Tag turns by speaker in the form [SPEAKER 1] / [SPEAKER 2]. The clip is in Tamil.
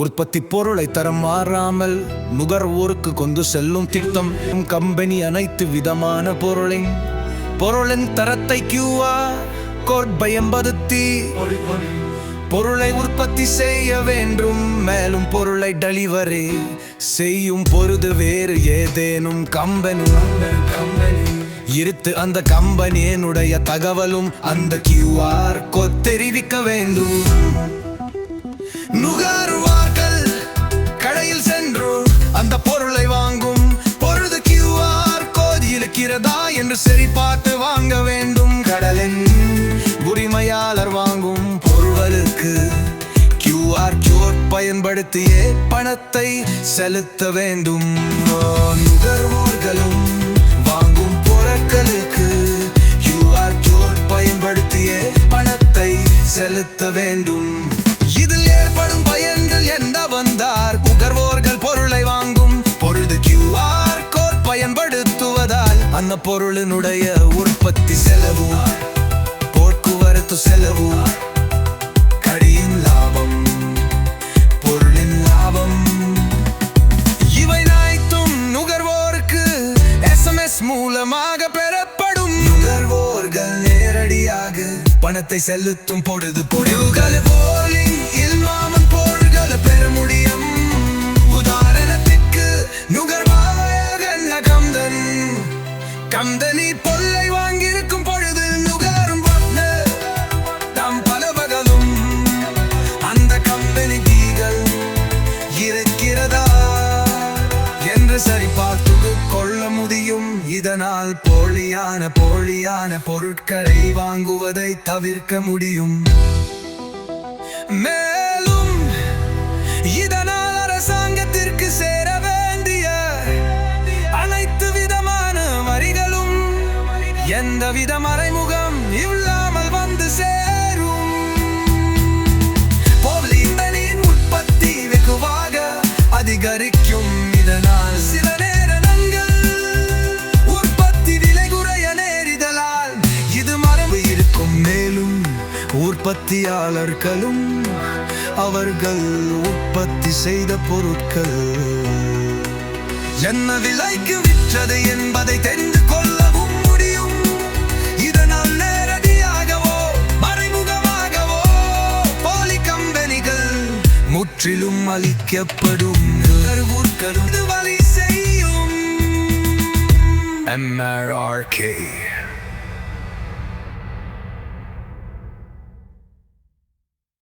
[SPEAKER 1] உற்பத்தி பொருளை தரம் மாறாமல் நுகர்வோருக்கு கொண்டு செல்லும் திட்டம். கம்பெனி அனைத்து விதமான பொருளை பொருளின் தரத்தை கியூவா கோட் பயன்படுத்தி பொருளை உற்பத்தி செய்ய வேண்டும். மேலும் பொருளை டெலிவரி செய்யும் பொழுது வேறு ஏதேனும் கம்பெனி இருத்து அந்த கம்பெனியினுடைய தகவலும் அந்த கியூஆர் கோட் தெரிவிக்க வேண்டும். சரி பார்த்து வாங்க வேண்டும் கடலின் உரிமையாளர் வாங்கும் பொருள்களுக்கு கியூஆர் கோட் பயன்படுத்தியே பணத்தை செலுத்த வேண்டும். நுகர்வோர்களும் வாங்கும் பொருட்களுக்கு கியூஆர் கோட் பயன்படுத்தியே பணத்தை செலுத்த வேண்டும். அந்த பொருளினுடைய உற்பத்தி செலவு போக்குவரத்து செலவு கடியின் லாபம் பொருளின் லாபம். இவை அனைத்தும் நுகர்வோருக்கு எஸ்எம்எஸ் மூலமாக பெறப்படும். நுகர்வோர்கள் நேரடியாக பணத்தை செலுத்தும் பொழுது பொருள்கள் போலி பொல்லை வாங்கியிருக்கும் பொழுது நுகரும் தாம் பல பகலும் அந்த கம்பெனி டீகள் இருக்கிறதா என்று சரி பார்த்து கொள்ள முடியும். இதனால் போலியான போலியான பொருட்களை வாங்குவதை தவிர்க்க முடியும். மே எந்த வித மறைமுகம் இல்லாமல் வந்து சேரும். பொருளின் உற்பத்தி வெகுவாக அதிகரிக்கும். இதனால் சில நேரங்கள் உற்பத்தி விலை குறைய நேரிதலால் இது மரபு இருக்கும். மேலும் உற்பத்தியாளர்களும் அவர்கள் உற்பத்தி செய்த பொருட்கள் என்ன விலைக்கு விற்றது என்பதை முற்றிலும் அளிக்கப்படும் நுகர்வோர்களும் இது வழி செய்யும். MRRK